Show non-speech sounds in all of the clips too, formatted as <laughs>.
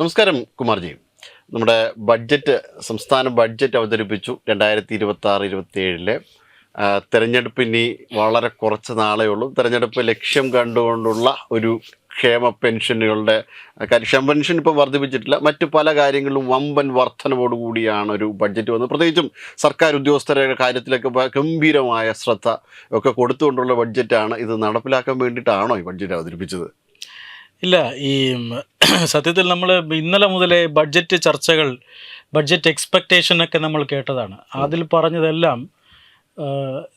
നമസ്കാരം കുമാർജി. നമ്മുടെ ബഡ്ജറ്റ് സംസ്ഥാന ബഡ്ജറ്റ് അവതരിപ്പിച്ചു രണ്ടായിരത്തി ഇരുപത്തി ആറ് ഇരുപത്തി ഏഴിലെ തെരഞ്ഞെടുപ്പ് ഇനി വളരെ കുറച്ച് നാളേ ഉള്ളൂ. തെരഞ്ഞെടുപ്പ് ലക്ഷ്യം കണ്ടുകൊണ്ടുള്ള ഒരു ക്ഷേമ പെൻഷനുകളുടെ ക്ഷേമ പെൻഷൻ ഇപ്പോൾ വർദ്ധിപ്പിച്ചിട്ടില്ല. മറ്റു പല കാര്യങ്ങളിലും വമ്പൻ വർധനവോടുകൂടിയാണ് ഒരു ബഡ്ജറ്റ് വന്നത്. പ്രത്യേകിച്ചും സർക്കാർ ഉദ്യോഗസ്ഥരുടെ കാര്യത്തിലൊക്കെ ഗംഭീരമായ ശ്രദ്ധ ഒക്കെ കൊടുത്തുകൊണ്ടുള്ള ബഡ്ജറ്റാണ് ഇത് നടപ്പിലാക്കാൻ വേണ്ടിയിട്ടാണോ ഈ ബഡ്ജറ്റ് അവതരിപ്പിച്ചത്? ഇല്ല ഈ <clears throat> സത്യത്തിൽ നമ്മൾ ഇന്നലെ മുതലേ ബഡ്ജറ്റ് ചർച്ചകൾ ബഡ്ജറ്റ് എക്സ്പെക്റ്റേഷൻ ഒക്കെ നമ്മൾ കേട്ടതാണ്. അതിൽ പറഞ്ഞതെല്ലാം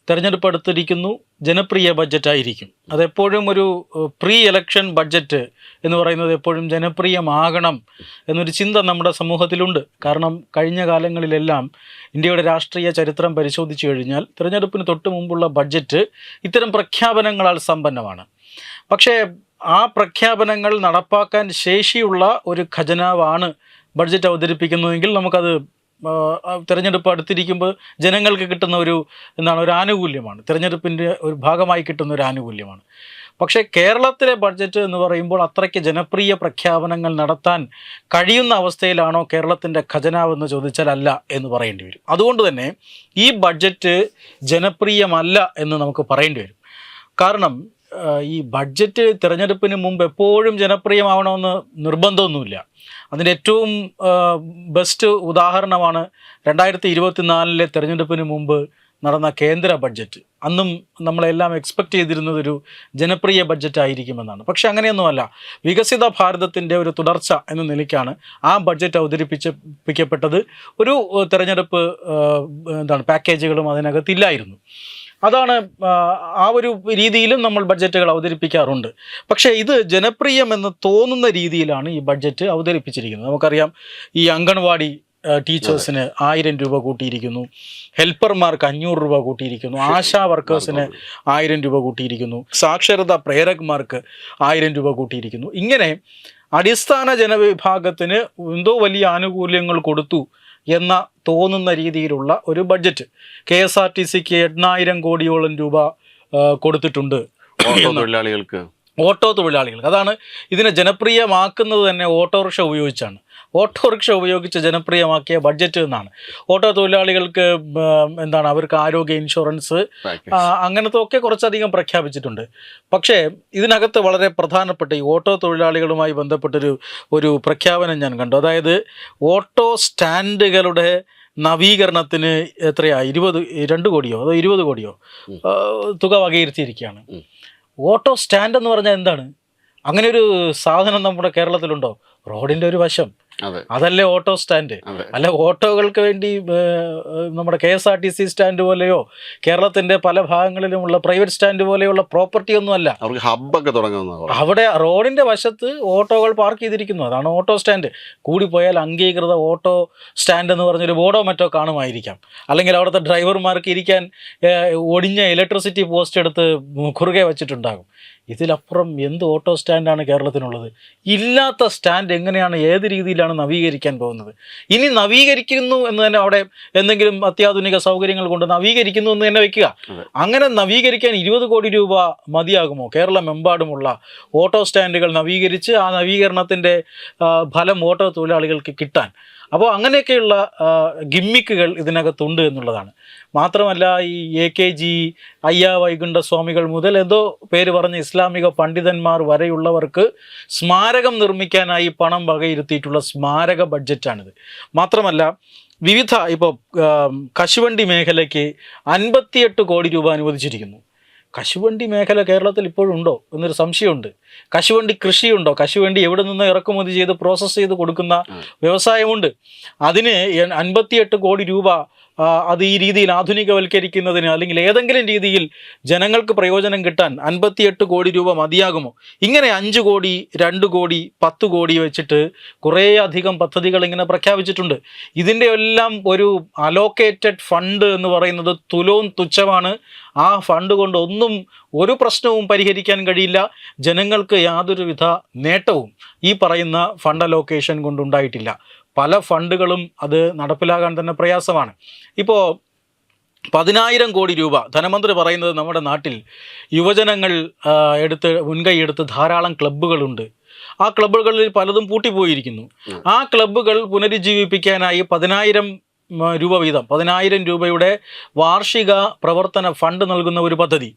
തിരഞ്ഞെടുപ്പ് അടുത്തിരിക്കുന്നു ജനപ്രിയ ബഡ്ജറ്റായിരിക്കും അതെപ്പോഴും ഒരു പ്രീ ഇലക്ഷൻ ബഡ്ജറ്റ് എന്ന് പറയുന്നത് എപ്പോഴും ജനപ്രിയമാകണം എന്നൊരു ചിന്ത നമ്മുടെ സമൂഹത്തിലുണ്ട്. കാരണം കഴിഞ്ഞ കാലങ്ങളിലെല്ലാം ഇന്ത്യയുടെ രാഷ്ട്രീയ ചരിത്രം പരിശോധിച്ചു കഴിഞ്ഞാൽ തിരഞ്ഞെടുപ്പിന് തൊട്ട് മുമ്പുള്ള ബഡ്ജറ്റ് ഇത്തരം പ്രഖ്യാപനങ്ങളാൽ സമ്പന്നമാണ്. പക്ഷേ ആ പ്രഖ്യാപനങ്ങൾ നടപ്പാക്കാൻ ശേഷിയുള്ള ഒരു ഖജനാവാണ് ബഡ്ജറ്റ് അവതരിപ്പിക്കുന്നതെങ്കിൽ നമുക്കത് തിരഞ്ഞെടുപ്പ് അടുത്തിരിക്കുമ്പോൾ ജനങ്ങൾക്ക് കിട്ടുന്ന ഒരു എന്താണ് ഒരു ആനുകൂല്യമാണ്. തിരഞ്ഞെടുപ്പിന്റെ ഒരു ഭാഗമായി കിട്ടുന്ന ഒരു ആനുകൂല്യമാണ്. പക്ഷേ കേരളത്തിലെ ബഡ്ജറ്റ് എന്ന് പറയുമ്പോൾ അത്രയ്ക്ക് ജനപ്രിയ പ്രഖ്യാപനങ്ങൾ നടത്താൻ കഴിയുന്ന അവസ്ഥയിലാണോ കേരളത്തിന്റെ ഖജനാവെന്ന് ചോദിച്ചാൽ അല്ല എന്ന് പറയേണ്ടി വരും. അതുകൊണ്ട് തന്നെ ഈ ബഡ്ജറ്റ് ജനപ്രിയമല്ല എന്ന് നമുക്ക് പറയേണ്ടി വരും. കാരണം ഈ ബഡ്ജറ്റ് തിരഞ്ഞെടുപ്പിന് മുമ്പ് എപ്പോഴും ജനപ്രിയമാവണമെന്ന് നിർബന്ധമൊന്നുമില്ല. അതിന്റെ ഏറ്റവും ബെസ്റ്റ് ഉദാഹരണമാണ് രണ്ടായിരത്തി ഇരുപത്തിനാലിലെ തിരഞ്ഞെടുപ്പിന് മുമ്പ് നടന്ന കേന്ദ്ര ബഡ്ജറ്റ്. അന്നും നമ്മളെല്ലാം എക്സ്പെക്റ്റ് ചെയ്തിരുന്നത് ഒരു ജനപ്രിയ ബഡ്ജറ്റ് ആയിരിക്കുമെന്നാണ് പക്ഷെ അങ്ങനെയൊന്നുമല്ല. വികസിത ഭാരതത്തിന്റെ ഒരു തുടർച്ച എന്ന നിലയ്ക്കാണ് ആ ബഡ്ജറ്റ് അവതരിപ്പിച്ചപ്പിക്കപ്പെട്ടത്. ഒരു തിരഞ്ഞെടുപ്പ് എന്താണ് പാക്കേജുകളും അതിനകത്തില്ലായിരുന്നു അതാണ് ആ, ഒരു രീതിയിലും നമ്മൾ ബഡ്ജറ്റുകൾ അവതരിപ്പിക്കാറുണ്ട്. പക്ഷേ ഇത് ജനപ്രിയമെന്ന് തോന്നുന്ന രീതിയിലാണ് ഈ ബഡ്ജറ്റ് അവതരിപ്പിച്ചിരിക്കുന്നത്. നമുക്കറിയാം ഈ അംഗൻവാടി ടീച്ചേഴ്സിന് ആയിരം രൂപ കൂട്ടിയിരിക്കുന്നു. ഹെൽപ്പർമാർക്ക് അഞ്ഞൂറ് രൂപ കൂട്ടിയിരിക്കുന്നു. ആശാ വർക്കേഴ്സിന് ആയിരം രൂപ കൂട്ടിയിരിക്കുന്നു. സാക്ഷരതാ പ്രേരകന്മാർക്ക് ആയിരം രൂപ കൂട്ടിയിരിക്കുന്നു. ഇങ്ങനെ അടിസ്ഥാന ജനവിഭാഗത്തിന് എന്തോ വലിയ ആനുകൂല്യങ്ങൾ കൊടുത്തു. എന്ന തോന്നുന്ന രീതിയിലുള്ള ഒരു budget K S R T സിക്ക് എണ്ണായിരം കോടിയോളം രൂപ കൊടുത്തിട്ടുണ്ട്. ഓട്ടോ തൊഴിലാളികൾക്ക്. ഓട്ടോ തൊഴിലാളികൾക്ക്. അതാണ് ഇതിനെ ജനപ്രിയമാക്കുന്നത് തന്നെ ഓട്ടോറിക്ഷ ഉപയോഗിച്ചാണ്. ഓട്ടോറിക്ഷ ഉപയോഗിച്ച് ജനപ്രിയമാക്കിയ ബഡ്ജറ്റ് എന്നാണ്. ഓട്ടോ തൊഴിലാളികൾക്ക് എന്താണ് അവർക്ക് ആരോഗ്യ ഇൻഷുറൻസ് അങ്ങനത്തെ ഒക്കെ കുറച്ചധികം പ്രഖ്യാപിച്ചിട്ടുണ്ട്. പക്ഷേ ഇതിനകത്ത് വളരെ പ്രധാനപ്പെട്ട ഈ ഓട്ടോ തൊഴിലാളികളുമായി ബന്ധപ്പെട്ടൊരു ഒരു പ്രഖ്യാപനം ഞാൻ കണ്ടു. അതായത് ഓട്ടോ സ്റ്റാൻഡുകളുടെ നവീകരണത്തിന് എത്രയാ? ഇരുപത് രണ്ട് കോടിയോ? അതോ ഇരുപത് കോടിയോ? തുക വകയിരുത്തിയിരിക്കുകയാണ്. ഓട്ടോ സ്റ്റാൻഡ് എന്ന് പറഞ്ഞാൽ എന്താണ്? അങ്ങനെ ഒരു സാധനം നമ്മുടെ കേരളത്തിലുണ്ടോ? റോഡിന്റെ ഒരു വശം. അതല്ലേ ഓട്ടോ സ്റ്റാൻഡ്? അല്ല ഓട്ടോകൾക്ക് വേണ്ടി നമ്മുടെ K S R T C stand പോലെയോ കേരളത്തിന്റെ പല ഭാഗങ്ങളിലുമുള്ള പ്രൈവറ്റ് സ്റ്റാൻഡ് പോലെയുള്ള പ്രോപ്പർട്ടി ഒന്നുമല്ല. അവർക്ക് ഹബ്ബൊക്കെ തുടങ്ങുന്ന അവിടെ റോഡിന്റെ വശത്ത് ഓട്ടോകൾ പാർക്ക് ചെയ്തിരിക്കുന്നു. അതാണ് ഓട്ടോ സ്റ്റാൻഡ്. കൂടിപ്പോയാൽ അംഗീകൃത ഓട്ടോ സ്റ്റാൻഡ് എന്ന് പറഞ്ഞൊരു ബോർഡോ മറ്റോ കാണുമായിരിക്കാം. അല്ലെങ്കിൽ അവിടുത്തെ ഡ്രൈവർമാർക്ക് ഇരിക്കാൻ ഒടിഞ്ഞ ഇലക്ട്രിസിറ്റി പോസ്റ്റ് എടുത്ത് കുറുകെ വെച്ചിട്ടുണ്ടാകും. ഇതിലപ്പുറം എന്ത് ഓട്ടോ സ്റ്റാൻഡാണ് കേരളത്തിനുള്ളത്? ഇല്ലാത്ത സ്റ്റാൻഡ് എങ്ങനെയാണ്? ഏത് രീതിയിലാണ് നവീകരിക്കാൻ പോകുന്നത്? ഇനി നവീകരിക്കുന്നു എന്ന് തന്നെ അവിടെ എന്തെങ്കിലും അത്യാധുനിക സൗകര്യങ്ങൾ കൊണ്ട് നവീകരിക്കുന്നു എന്ന് തന്നെ വെക്കുക. അങ്ങനെ നവീകരിക്കാൻ ഇരുപത് കോടി രൂപ മതിയാകുമോ? കേരളമെമ്പാടുമുള്ള ഓട്ടോ സ്റ്റാൻഡുകൾ നവീകരിച്ച് ആ നവീകരണത്തിന്റെ ഫലം ഓട്ടോ തൊഴിലാളികൾക്ക് കിട്ടാൻ. അപ്പോൾ അങ്ങനെയൊക്കെയുള്ള ഗിമ്മിക്കുകൾ ഇതിനകത്തുണ്ട് എന്നുള്ളതാണ്. മാത്രമല്ല ഈ എ കെ ജി അയ്യ വൈകുണ്ഠ സ്വാമികൾ മുതൽ എന്തോ പേര് പറഞ്ഞ ഇസ്ലാമിക പണ്ഡിതന്മാർ വരെയുള്ളവർക്ക് സ്മാരകം നിർമ്മിക്കാനായി പണം വകയിരുത്തിയിട്ടുള്ള സ്മാരക ബഡ്ജറ്റാണിത്. മാത്രമല്ല വിവിധ ഇപ്പോൾ കശുവണ്ടി മേഖലയ്ക്ക് അൻപത്തിയെട്ട് കോടി രൂപ അനുവദിച്ചിരിക്കുന്നു. കശുവണ്ടി മേഖല കേരളത്തിൽ ഇപ്പോഴുണ്ടോ എന്നൊരു സംശയമുണ്ട്. കശുവണ്ടി കൃഷിയുണ്ടോ? കശുവണ്ടി എവിടെ നിന്ന് ഇറക്കുമതി ചെയ്ത് പ്രോസസ്സ് ചെയ്ത് കൊടുക്കുന്ന വ്യവസായമുണ്ട്. അതിന് അൻപത്തിയെട്ട് കോടി രൂപ അത് ഈ രീതിയിൽ ആധുനികവൽക്കരിക്കുന്നതിന് അല്ലെങ്കിൽ ഏതെങ്കിലും രീതിയിൽ ജനങ്ങൾക്ക് പ്രയോജനം കിട്ടാൻ അൻപത്തിയെട്ട് കോടി രൂപ മതിയാകുമോ? ഇങ്ങനെ അഞ്ച് കോടി രണ്ട് കോടി പത്ത് കോടി വെച്ചിട്ട് കുറേ അധികം പദ്ധതികൾ ഇങ്ങനെ പ്രഖ്യാപിച്ചിട്ടുണ്ട്. ഇതിന്റെ എല്ലാം ഒരു അലോക്കേറ്റഡ് ഫണ്ട് എന്ന് പറയുന്നത് തുലവും തുച്ഛമാണ്. ആ ഫണ്ട് കൊണ്ട് ഒന്നും ഒരു പ്രശ്നവും പരിഹരിക്കാൻ കഴിയില്ല. ജനങ്ങൾക്ക് യാതൊരുവിധ നേട്ടവും ഈ പറയുന്ന ഫണ്ട് അലോക്കേഷൻ കൊണ്ടുണ്ടായിട്ടില്ല പല ഫണ്ടുകളും അത് നടപ്പിലാകാൻ തന്നെ പ്രയാസമാണ്. ഇപ്പോൾ പതിനായിരം കോടി രൂപ ധനമന്ത്രി പറയുന്നത് നമ്മുടെ നാട്ടിൽ യുവജനങ്ങൾ എടുത്ത് മുൻകൈ എടുത്ത് ധാരാളം ക്ലബ്ബുകളുണ്ട്. ആ ക്ലബ്ബുകളിൽ പലതും പൂട്ടിപ്പോയിരിക്കുന്നു. ആ ക്ലബ്ബുകൾ പുനരുജ്ജീവിപ്പിക്കാനായി പതിനായിരം രൂപ വീതം. പതിനായിരം രൂപയുടെ വാർഷിക പ്രവർത്തന ഫണ്ട് നൽകുന്ന ഒരു പദ്ധതി.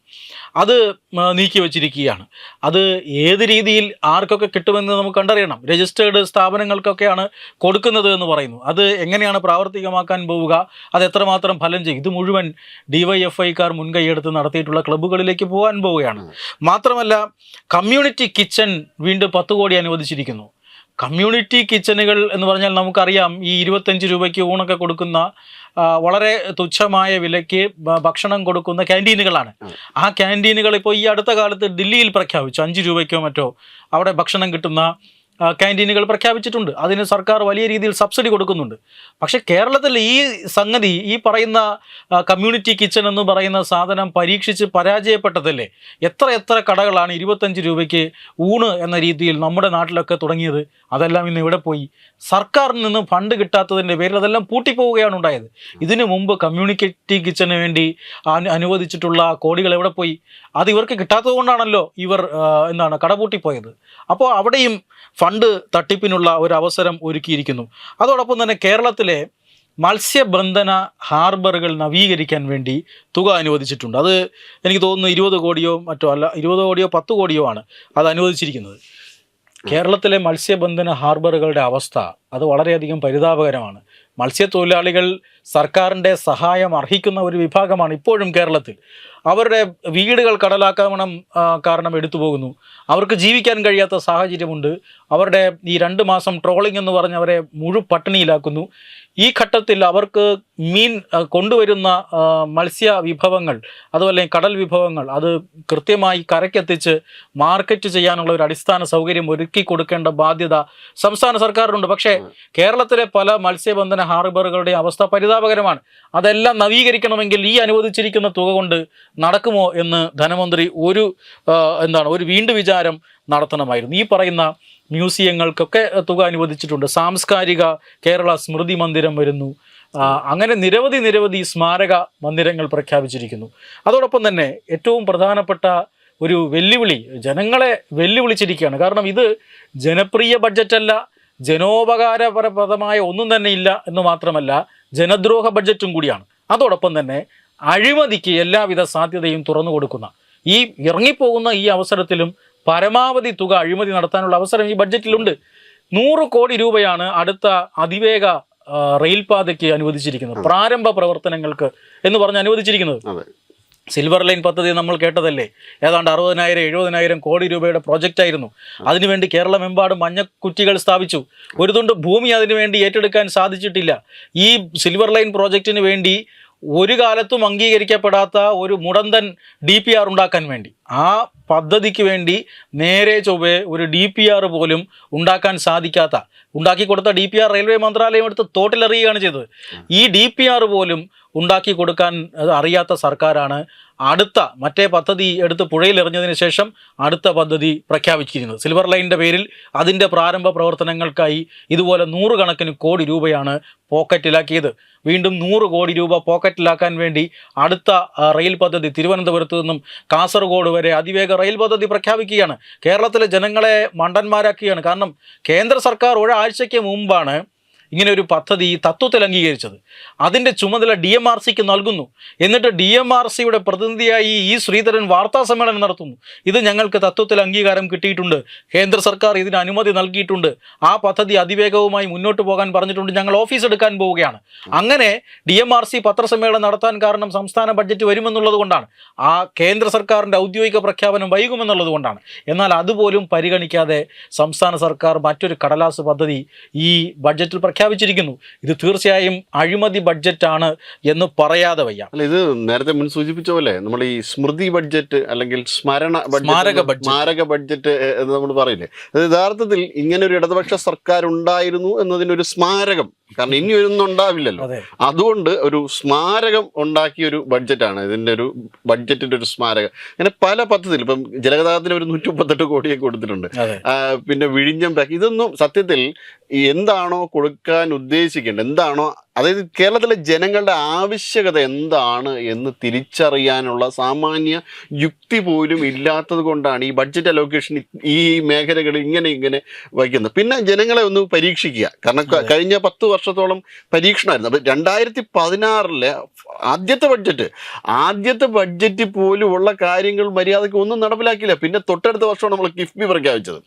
അത് നീക്കി വച്ചിരിക്കുകയാണ്. അത് ഏത് രീതിയിൽ ആർക്കൊക്കെ കിട്ടുമെന്ന് നമുക്ക് കണ്ടറിയണം. രജിസ്റ്റേർഡ് സ്ഥാപനങ്ങൾക്കൊക്കെയാണ് കൊടുക്കുന്നത് എന്ന് പറയുന്നു. അത് എങ്ങനെയാണ് പ്രാവർത്തികമാക്കാൻ പോവുക? അത് എത്രമാത്രം ഫലം ചെയ്യും? ഇത് മുഴുവൻ ഡിവൈഎഫ്ഐക്കാർ മുൻകൈയെടുത്ത് നടത്തിയിട്ടുള്ള ക്ലബ്ബുകളിലേക്ക് പോകാൻ പോവുകയാണ്. മാത്രമല്ല കമ്മ്യൂണിറ്റി കിച്ചൺ വീണ്ടും പത്ത് കോടി അനുവദിച്ചിരിക്കുന്നു. കമ്മ്യൂണിറ്റി കിച്ചണുകൾ എന്ന് പറഞ്ഞാൽ നമുക്കറിയാം ഈ ഇരുപത്തഞ്ച് രൂപയ്ക്ക് ഊണൊക്കെ കൊടുക്കുന്ന വളരെ തുച്ഛമായ വിലയ്ക്ക് ഭക്ഷണം കൊടുക്കുന്ന ക്യാന്റീനുകളാണ്. ആ ക്യാന്റീനുകൾ ഇപ്പോൾ ഈ അടുത്ത കാലത്ത് ദില്ലിയിൽ പ്രഖ്യാപിച്ചു. അഞ്ച് രൂപയ്ക്കോ മറ്റോ അവിടെ ഭക്ഷണം കിട്ടുന്ന ക്യാന്റീനുകൾ പ്രഖ്യാപിച്ചിട്ടുണ്ട്. അതിന് സർക്കാർ വലിയ രീതിയിൽ സബ്സിഡി കൊടുക്കുന്നുണ്ട്. പക്ഷേ കേരളത്തിൽ ഈ സംഗതി ഈ പറയുന്ന കമ്മ്യൂണിറ്റി കിച്ചൺ എന്ന് പറയുന്ന സാധനം പരീക്ഷിച്ച് പരാജയപ്പെട്ടതല്ലേ? എത്ര എത്ര കടകളാണ് ഇരുപത്തഞ്ച് രൂപയ്ക്ക് ഊണ് എന്ന രീതിയിൽ നമ്മുടെ നാട്ടിലൊക്കെ തുടങ്ങിയത്? അതെല്ലാം ഇന്ന് ഇവിടെ പോയി. സർക്കാരിൽ നിന്ന് ഫണ്ട് കിട്ടാത്തതിന്റെ പേരിൽ അതെല്ലാം പൂട്ടിപ്പോവുകയാണ് ഉണ്ടായത്. ഇതിനു മുമ്പ് കമ്മ്യൂണിറ്റി കിച്ചന് വേണ്ടി അനുവദിച്ചിട്ടുള്ള കോടികൾ എവിടെ പോയി? അത് ഇവർക്ക് കിട്ടാത്തത് കൊണ്ടാണല്ലോ ഇവർ എന്താണ് കടപൂട്ടിപ്പോയത് അപ്പോൾ അവിടെയും ഫണ്ട് തട്ടിപ്പിനുള്ള ഒരു അവസരം ഒരുക്കിയിരിക്കുന്നു. അതോടൊപ്പം തന്നെ കേരളത്തിലെ മത്സ്യബന്ധന ഹാർബറുകൾ നവീകരിക്കാൻ വേണ്ടി തുക അനുവദിച്ചിട്ടുണ്ട്. അത് എനിക്ക് തോന്നുന്നു ഇരുപത് കോടിയോ മറ്റോ അല്ല ഇരുപത് കോടിയോ പത്ത് കോടിയോ ആണ് അത് അനുവദിച്ചിരിക്കുന്നത്. കേരളത്തിലെ മത്സ്യബന്ധന ഹാർബറുകളുടെ അവസ്ഥ അത് വളരെയധികം പരിതാപകരമാണ്. മത്സ്യത്തൊഴിലാളികൾ സർക്കാരിന്റെ സഹായം അർഹിക്കുന്ന ഒരു വിഭാഗമാണ് ഇപ്പോഴും കേരളത്തിൽ. അവരുടെ വീടുകൾ കടലാക്രമണം കാരണം എടുത്തു പോകുന്നു. അവർക്ക് ജീവിക്കാൻ കഴിയാത്ത സാഹചര്യമുണ്ട്. അവരുടെ ഈ രണ്ട് മാസം ട്രോളിംഗ് എന്ന് പറഞ്ഞ് അവരെ മുഴു പട്ടിണിയിലാക്കുന്നു. ഈ ഘട്ടത്തിൽ അവർക്ക് മീൻ കൊണ്ടുവരുന്ന മത്സ്യ വിഭവങ്ങൾ അതുപോലെ കടൽ വിഭവങ്ങൾ അത് കൃത്യമായി കരയ്ക്കെത്തിച്ച് മാർക്കറ്റ് ചെയ്യാനുള്ള ഒരു അടിസ്ഥാന സൗകര്യം ഒരുക്കി കൊടുക്കേണ്ട ബാധ്യത സംസ്ഥാന സർക്കാരിനുണ്ട്. പക്ഷേ കേരളത്തിലെ പല മത്സ്യബന്ധന ഹാർബറുകളുടെ അവസ്ഥ പരിതാപകരമാണ്. അതെല്ലാം നവീകരിക്കണമെങ്കിൽ ഈ അനുവദിച്ചിരിക്കുന്ന തുക കൊണ്ട് നടക്കുമോ എന്ന് ധനമന്ത്രി ഒരു എന്താണ് ഒരു വീണ്ടു വിചാരം നടത്തണമായിരുന്നു. ഈ പറയുന്ന മ്യൂസിയങ്ങൾക്കൊക്കെ തുക അനുവദിച്ചിട്ടുണ്ട്. സാംസ്കാരിക കേരള സ്മൃതി മന്ദിരം വരുന്നു. അങ്ങനെ നിരവധി നിരവധി സ്മാരക മന്ദിരങ്ങൾ പ്രഖ്യാപിച്ചിരിക്കുന്നു. അതോടൊപ്പം തന്നെ ഏറ്റവും പ്രധാനപ്പെട്ട ഒരു വെല്ലുവിളി ജനങ്ങളെ വെല്ലുവിളിച്ചിരിക്കുകയാണ്. കാരണം ഇത് ജനപ്രിയ ബഡ്ജറ്റല്ല ജനോപകാരപ്രദമായ ഒന്നും തന്നെ ഇല്ല എന്ന് മാത്രമല്ല ജനദ്രോഹ ബഡ്ജറ്റും കൂടിയാണ്. അതോടൊപ്പം തന്നെ അഴിമതിക്ക് എല്ലാവിധ സാധ്യതയും തുറന്നു കൊടുക്കുന്ന ഈ ഇറങ്ങിപ്പോകുന്ന ഈ അവസരത്തിലും പരമാവധി തുക അഴിമതി നടത്താനുള്ള അവസരം ഈ ബഡ്ജറ്റിലുണ്ട്. നൂറ് കോടി രൂപയാണ് അടുത്ത അതിവേഗ റെയിൽപാതയ്ക്ക് അനുവദിച്ചിരിക്കുന്നത്. പ്രാരംഭ പ്രവർത്തനങ്ങൾക്ക് എന്ന് പറഞ്ഞ് അനുവദിച്ചിരിക്കുന്നത്. സിൽവർ ലൈൻ പദ്ധതി നമ്മൾ കേട്ടതല്ലേ? ഏതാണ്ട് അറുപതിനായിരം എഴുപതിനായിരം കോടി രൂപയുടെ പ്രോജക്റ്റ് ആയിരുന്നു. അതിനുവേണ്ടി കേരളമെമ്പാടും മഞ്ഞക്കുറ്റികൾ സ്ഥാപിച്ചു. ഒരു തുണ്ട് ഭൂമി അതിനുവേണ്ടി ഏറ്റെടുക്കാൻ സാധിച്ചിട്ടില്ല. ഈ സിൽവർ ലൈൻ പ്രോജക്റ്റിന് വേണ്ടി ഒരു കാലത്തും അംഗീകരിക്കപ്പെടാത്ത ഒരു മുടന്തൻ ഡി പി ആർ ഉണ്ടാക്കാൻ വേണ്ടി. ആ പദ്ധതിക്ക് വേണ്ടി നേരെ ചൊവ്വേ ഒരു ഡി പി ആർ പോലും ഉണ്ടാക്കാൻ സാധിക്കാത്ത ഉണ്ടാക്കി കൊടുത്ത ഡി പി ആർ റെയിൽവേ മന്ത്രാലയം എടുത്ത് തോട്ടിലെറിയുകയാണ് ചെയ്തത്. ഈ ഡി പി ആർ പോലും ഉണ്ടാക്കി കൊടുക്കാൻ അറിയാത്ത സർക്കാരാണ് അടുത്ത മറ്റേ പദ്ധതി എടുത്ത് പുഴയിൽ എറിഞ്ഞതിന് ശേഷം അടുത്ത പദ്ധതി പ്രഖ്യാപിച്ചിരുന്നത് സിൽവർ ലൈനിന്റെ പേരിൽ അതിന്റെ പ്രാരംഭ പ്രവർത്തനങ്ങൾക്കായി ഇതുപോലെ നൂറുകണക്കിന് കോടി രൂപയാണ് പോക്കറ്റിലാക്കിയത്. വീണ്ടും നൂറ് കോടി രൂപ പോക്കറ്റിലാക്കാൻ വേണ്ടി അടുത്ത റെയിൽ പദ്ധതി തിരുവനന്തപുരത്ത് നിന്നും കാസർഗോഡ് വരെ അതിവേഗ റെയിൽ പദ്ധതി പ്രഖ്യാപിക്കുകയാണ്. കേരളത്തിലെ ജനങ്ങളെ മണ്ടന്മാരാക്കുകയാണ്. കാരണം കേന്ദ്ര സർക്കാർ ഒരാഴ്ചയ്ക്ക് മുമ്പാണ് ഇങ്ങനെ ഒരു പദ്ധതി തത്വത്തിൽ അംഗീകരിച്ചത്. അതിന്റെ ചുമതല ഡി എം ആർ സിക്ക് നൽകുന്നു. എന്നിട്ട് ഡി എം ആർ സിയുടെ പ്രതിനിധിയായി ഈ ശ്രീധരൻ വാർത്താ സമ്മേളനം നടത്തുന്നു. ഇത് ഞങ്ങൾക്ക് തത്വത്തിൽ അംഗീകാരം കിട്ടിയിട്ടുണ്ട്. കേന്ദ്ര സർക്കാർ ഇതിന് അനുമതി നൽകിയിട്ടുണ്ട്. ആ പദ്ധതി അതിവേഗവുമായി മുന്നോട്ട് പോകാൻ പറഞ്ഞിട്ടുണ്ട്. ഞങ്ങൾ ഓഫീസ് എടുക്കാൻ പോവുകയാണ്. അങ്ങനെ ഡി എം ആർ സി പത്രസമ്മേളനം നടത്താൻ കാരണം സംസ്ഥാന ബഡ്ജറ്റ് വരുമെന്നുള്ളത് കൊണ്ടാണ്. ആ കേന്ദ്ര സർക്കാരിന്റെ ഔദ്യോഗിക പ്രഖ്യാപനം വൈകുമെന്നുള്ളത് കൊണ്ടാണ്. എന്നാൽ അതുപോലും പരിഗണിക്കാതെ സംസ്ഥാന സർക്കാർ മറ്റൊരു കടലാസ് പദ്ധതി ഈ ബഡ്ജറ്റിൽ പ്രഖ്യാപിച്ചിരിക്കുന്നു. ഇത് തീർച്ചയായും അഴിമതി ബഡ്ജറ്റാണ് എന്ന് പറയാതെ വയ്യ. അല്ല ഇത് നേരത്തെ മുൻ സൂചിപ്പിച്ച പോലെ നമ്മൾ ഈ സ്മൃതി ബഡ്ജറ്റ് അല്ലെങ്കിൽ സ്മരണ സ്മാരക ബഡ്ജറ്റ്. സ്മാരക ബഡ്ജറ്റ് എന്ന് നമ്മൾ പറയില്ലേ. അത് യഥാർത്ഥത്തിൽ ഇങ്ങനെ ഒരു ഇടതുപക്ഷ സർക്കാർ ഉണ്ടായിരുന്നു എന്നതിനൊരു സ്മാരകം കാരണം ഇനി ഒന്നും ഉണ്ടാവില്ലല്ലോ. അതുകൊണ്ട് ഒരു സ്മാരകം ഉണ്ടാക്കിയ ഒരു ബഡ്ജറ്റാണ്. ഇതിന്റെ ഒരു ബഡ്ജറ്റിന്റെ ഒരു സ്മാരകം. അങ്ങനെ പല പദ്ധതിയിൽ ഇപ്പം ജലഗതാഗതത്തിന് ഒരു നൂറ്റി മുപ്പത്തെട്ട് കോടിയൊക്കെ കൊടുത്തിട്ടുണ്ട്. പിന്നെ വിഴിഞ്ഞം പാക്ക് ഇതൊന്നും സത്യത്തിൽ എന്താണോ കൊടുക്കാൻ ഉദ്ദേശിക്കേണ്ടത് എന്താണോ അതായത് കേരളത്തിലെ ജനങ്ങളുടെ ആവശ്യകത എന്താണ് എന്ന് തിരിച്ചറിയാനുള്ള സാമാന്യ യുക്തി പോലും ഇല്ലാത്തത് കൊണ്ടാണ് ഈ ബഡ്ജറ്റ് അലോക്കേഷൻ ഈ മേഖലകൾ ഇങ്ങനെ ഇങ്ങനെ വയ്ക്കുന്നത്. പിന്നെ ജനങ്ങളെ ഒന്ന് പരീക്ഷിക്കുക. കാരണം കഴിഞ്ഞ പത്ത് വർഷത്തോളം പരീക്ഷണമായിരുന്നു. അപ്പം രണ്ടായിരത്തി പതിനാറിലെ ആദ്യത്തെ ബഡ്ജറ്റ് ആദ്യത്തെ ബഡ്ജറ്റ് പോലും ഉള്ള കാര്യങ്ങൾ മര്യാദയ്ക്ക് ഒന്നും നടപ്പിലാക്കിയില്ല. പിന്നെ തൊട്ടടുത്ത വർഷമാണ് നമ്മൾ കിഫ്ബി പ്രഖ്യാപിച്ചത്.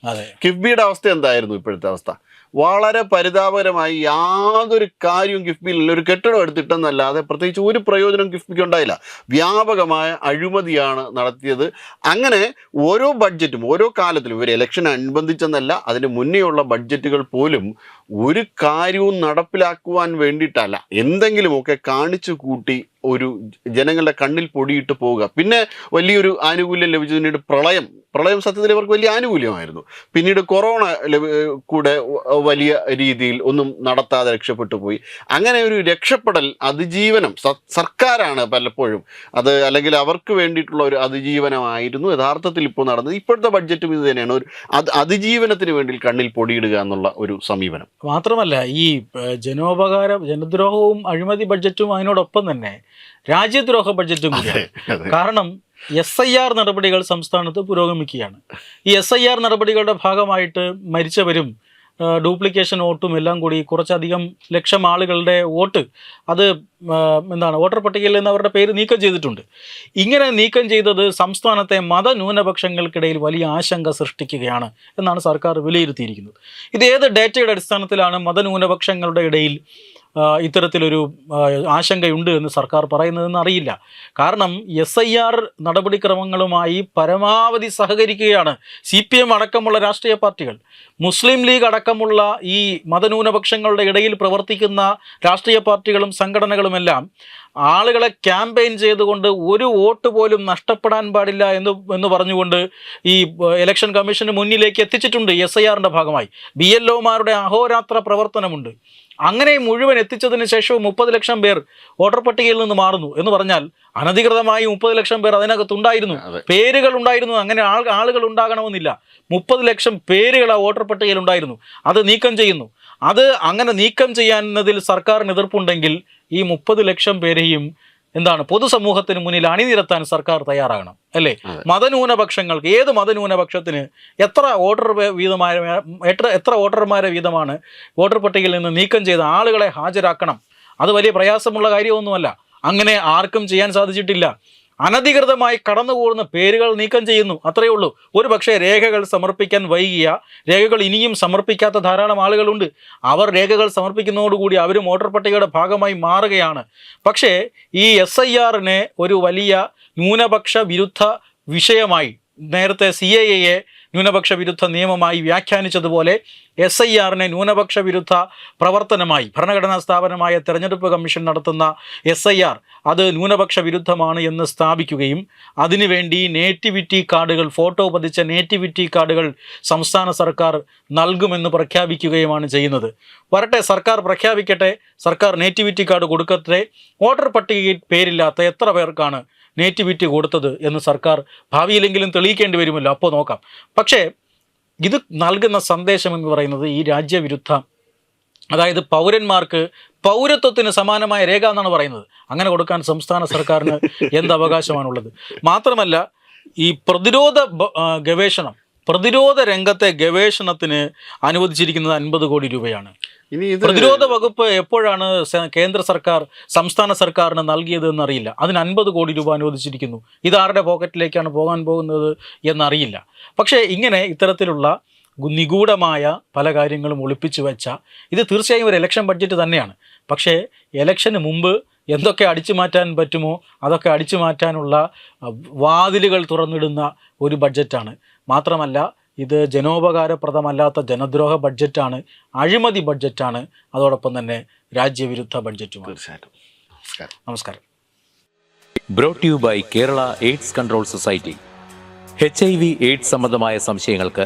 കിഫ്ബിയുടെ അവസ്ഥ എന്തായിരുന്നു ഇപ്പോഴത്തെ അവസ്ഥ? വളരെ പരിതാപകരമായി യാതൊരു കാര്യവും കിഫ്ബിയിൽ ഒരു കെട്ടിടം എടുത്തിട്ടെന്നല്ലാതെ പ്രത്യേകിച്ച് ഒരു പ്രയോജനം കിഫ്ബിക്ക് ഉണ്ടായില്ല. വ്യാപകമായ അഴിമതിയാണ് നടത്തിയത്. അങ്ങനെ ഓരോ ബഡ്ജറ്റും ഓരോ കാലത്തിലും ഒരു ഇലക്ഷൻ അനുബന്ധിച്ചെന്നല്ല അതിന് മുന്നേയുള്ള ബഡ്ജറ്റുകൾ പോലും ഒരു കാര്യവും നടപ്പിലാക്കുവാൻ വേണ്ടിയിട്ടല്ല. എന്തെങ്കിലുമൊക്കെ കാണിച്ചു കൂട്ടി ഒരു ജനങ്ങളുടെ കണ്ണിൽ പൊടിയിട്ട് പോവുക. പിന്നെ വലിയൊരു ആനുകൂല്യം ലഭിച്ചു. പിന്നീട് പ്രളയം. പ്രളയം സത്യത്തിൽ ഇവർക്ക് വലിയ ആനുകൂല്യമായിരുന്നു. പിന്നീട് കൊറോണ കൂടെ വലിയ രീതിയിൽ ഒന്നും നടത്താതെ രക്ഷപ്പെട്ടു പോയി. അങ്ങനെ ഒരു രക്ഷപ്പെടൽ അതിജീവനം സർക്കാരാണ് പലപ്പോഴും അത് അല്ലെങ്കിൽ അവർക്ക് വേണ്ടിയിട്ടുള്ള ഒരു അതിജീവനമായിരുന്നു. യഥാർത്ഥത്തിൽ ഇപ്പോൾ നടന്നത് ഇപ്പോഴത്തെ ബഡ്ജറ്റും ഇത് തന്നെയാണ്. ഒരു അത് അതിജീവനത്തിന് വേണ്ടി കണ്ണിൽ പൊടിയിടുക എന്നുള്ള ഒരു സമീപനം. മാത്രമല്ല ഈ ജനോപകാര ജനദ്രോഹവും അഴിമതി ബഡ്ജറ്റും അതിനോടൊപ്പം തന്നെ രാജ്യദ്രോഹ ബഡ്ജറ്റും കൂടിയാണ്. കാരണം എസ് ഐ ആർ നടപടികൾ സംസ്ഥാനത്ത് പുരോഗമിക്കുകയാണ്. ഈ എസ് ഐ ആർ നടപടികളുടെ ഭാഗമായിട്ട് മരിച്ചവരും ഡ്യൂപ്ലിക്കേഷൻ വോട്ടും എല്ലാം കൂടി കുറച്ചധികം ലക്ഷം ആളുകളുടെ വോട്ട് അത് എന്താണ് വോട്ടർ പട്ടികയിൽ നിന്ന് അവരുടെ പേര് നീക്കം ചെയ്തിട്ടുണ്ട്. ഇങ്ങനെ നീക്കം ചെയ്തത് സംസ്ഥാനത്തെ മതന്യൂനപക്ഷങ്ങൾക്കിടയിൽ വലിയ ആശങ്ക സൃഷ്ടിക്കുകയാണ് എന്നാണ് സർക്കാർ വിലയിരുത്തിയിരിക്കുന്നത്. ഇത് ഏത് ഡേറ്റയുടെ അടിസ്ഥാനത്തിലാണ് മതന്യൂനപക്ഷങ്ങളുടെ ഇടയിൽ ഇത്തരത്തിലൊരു ആശങ്കയുണ്ട് എന്ന് സർക്കാർ പറയുന്നതെന്ന് അറിയില്ല. കാരണം എസ് ഐ ആർ നടപടിക്രമങ്ങളുമായി പരമാവധി സഹകരിക്കുകയാണ് സി പി എം അടക്കമുള്ള രാഷ്ട്രീയ പാർട്ടികൾ. മുസ്ലിം ലീഗ് അടക്കമുള്ള ഈ മതന്യൂനപക്ഷങ്ങളുടെ ഇടയിൽ പ്രവർത്തിക്കുന്ന രാഷ്ട്രീയ പാർട്ടികളും സംഘടനകളുമെല്ലാം ആളുകളെ ക്യാമ്പയിൻ ചെയ്തുകൊണ്ട് ഒരു വോട്ട് പോലും നഷ്ടപ്പെടാൻ പാടില്ല എന്ന് എന്ന് പറഞ്ഞുകൊണ്ട് ഈ ഇലക്ഷൻ കമ്മീഷന് മുന്നിലേക്ക് എത്തിച്ചിട്ടുണ്ട് എസ് ഐ ആറിന്റെ ഭാഗമായി. ബി എൽ ഒമാരുടെ അഹോരാത്ര പ്രവർത്തനമുണ്ട്. അങ്ങനെ മുഴുവൻ എത്തിച്ചതിന് ശേഷവും മുപ്പത് ലക്ഷം പേർ വോട്ടർ പട്ടികയിൽ നിന്ന് മാറുന്നു എന്ന് പറഞ്ഞാൽ അനധികൃതമായി മുപ്പത് ലക്ഷം പേർ അതിനകത്തുണ്ടായിരുന്നു. ഉണ്ടായിരുന്നു പേരുകൾ ഉണ്ടായിരുന്നു. അങ്ങനെ ആൾ ആളുകൾ ഉണ്ടാകണമെന്നില്ല. മുപ്പത് ലക്ഷം പേരുകൾ ആ വോട്ടർ പട്ടികയിൽ ഉണ്ടായിരുന്നു. അത് നീക്കം ചെയ്യുന്നു. അത് അങ്ങനെ നീക്കം ചെയ്യാനതിൽ സർക്കാരിന് എതിർപ്പുണ്ടെങ്കിൽ ഈ മുപ്പത് ലക്ഷം പേരെയും എന്താണ് പൊതുസമൂഹത്തിന് മുന്നിൽ അണിനിരത്താൻ സർക്കാർ തയ്യാറാകണം അല്ലേ. മതന്യൂനപക്ഷങ്ങൾക്ക് ഏത് മതന്യൂനപക്ഷത്തിന് എത്ര വോട്ടർ വീതമായ എത്ര എത്ര വോട്ടർമാരെ വീതമാണ് വോട്ടർ പട്ടികയിൽ നിന്ന് നീക്കം ചെയ്ത ആളുകളെ ഹാജരാക്കണം? അത് വലിയ പ്രയാസമുള്ള കാര്യമൊന്നുമല്ല. അങ്ങനെ ആർക്കും ചെയ്യാൻ സാധിച്ചിട്ടില്ല. അനധികൃതമായി കടന്നുകൂടുന്ന പേരുകൾ നീക്കം ചെയ്യുന്നു. അത്രയേ ഉള്ളൂ. ഒരു പക്ഷേ രേഖകൾ സമർപ്പിക്കാൻ വൈകിയ രേഖകൾ ഇനിയും സമർപ്പിക്കാത്ത ധാരാളം ആളുകളുണ്ട്. അവർ രേഖകൾ സമർപ്പിക്കുന്നതോടുകൂടി അവരും വോട്ടർ പട്ടികയുടെ ഭാഗമായി മാറുകയാണ്. പക്ഷേ ഈ എസ് ഒരു വലിയ ന്യൂനപക്ഷ വിരുദ്ധ വിഷയമായി നേരത്തെ സി എ എയെ ന്യൂനപക്ഷ വിരുദ്ധ നിയമമായി വ്യാഖ്യാനിച്ചതുപോലെ എസ് ഐ ആറിനെ ന്യൂനപക്ഷ വിരുദ്ധ പ്രവർത്തനമായി ഭരണഘടനാ സ്ഥാപനമായ തെരഞ്ഞെടുപ്പ് കമ്മീഷൻ നടത്തുന്ന എസ് ഐ ആർ അത് ന്യൂനപക്ഷ വിരുദ്ധമാണ് എന്ന് സ്ഥാപിക്കുകയും അതിനുവേണ്ടി നേറ്റിവിറ്റി കാർഡുകൾ ഫോട്ടോ പതിച്ച നേറ്റിവിറ്റി കാർഡുകൾ സംസ്ഥാന സർക്കാർ നൽകുമെന്ന് പ്രഖ്യാപിക്കുകയുമാണ് ചെയ്യുന്നത്. വരട്ടെ സർക്കാർ പ്രഖ്യാപിക്കട്ടെ സർക്കാർ നേറ്റിവിറ്റി കാർഡ് കൊടുക്കട്ടെ വോട്ടർ പട്ടികയിൽ പേരില്ലാത്ത എത്ര പേർക്കാണ് നേറ്റിവിറ്റി കൊടുത്തത് എന്ന് സർക്കാർ ഭാവിയിലെങ്കിലും തെളിയിക്കേണ്ടി വരുമല്ലോ. അപ്പോൾ നോക്കാം. പക്ഷേ ഇത് നൽകുന്ന സന്ദേശം എന്ന് പറയുന്നത് ഈ രാജ്യവിരുദ്ധ അതായത് പൗരന്മാർക്ക് പൗരത്വത്തിന് സമാനമായ രേഖ എന്നാണ് പറയുന്നത്. അങ്ങനെ കൊടുക്കാൻ സംസ്ഥാന സർക്കാരിന് <laughs> എന്ത് അവകാശമാണുള്ളത്? മാത്രമല്ല ഈ പ്രതിരോധ ഗവേഷണം പ്രതിരോധ രംഗത്തെ ഗവേഷണത്തിന് അനുവദിച്ചിരിക്കുന്നത് അൻപത് കോടി രൂപയാണ്. ഇനി ഇത് പ്രതിരോധ വകുപ്പ് എപ്പോഴാണ് കേന്ദ്ര സർക്കാർ സംസ്ഥാന സർക്കാരിന് നൽകിയത് എന്നറിയില്ല അതിന് അൻപത് കോടി രൂപ അനുവദിച്ചിരിക്കുന്നു. ഇതാരുടെ പോക്കറ്റിലേക്കാണ് പോകാൻ പോകുന്നത് എന്നറിയില്ല. പക്ഷേ ഇങ്ങനെ ഇത്തരത്തിലുള്ള നിഗൂഢമായ പല കാര്യങ്ങളും ഒളിപ്പിച്ചു വെച്ച ഇത് തീർച്ചയായും ഒരു ഇലക്ഷൻ ബഡ്ജറ്റ് തന്നെയാണ്. പക്ഷേ ഇലക്ഷന് മുമ്പ് എന്തൊക്കെ അടിച്ചു മാറ്റാൻ പറ്റുമോ അതൊക്കെ അടിച്ചു മാറ്റാനുള്ള വാതിലുകൾ തുറന്നിടുന്ന ഒരു ബഡ്ജറ്റാണ് മാത്രമല്ല ഇത് ജനോപകാരപ്രദമല്ലാത്ത ജനദ്രോഹ ബഡ്ജറ്റാണ് അഴിമതി ബഡ്ജറ്റാണ്. അതോടൊപ്പം തന്നെ രാജ്യവിരുദ്ധ ബഡ്ജറ്റുമാണ്. തീർച്ചയായിട്ടും. നമസ്കാരം. നമസ്കാരം. Brought you by Kerala AIDS control society H I V AIDS സംബന്ധമായ സംശയങ്ങൾക്ക്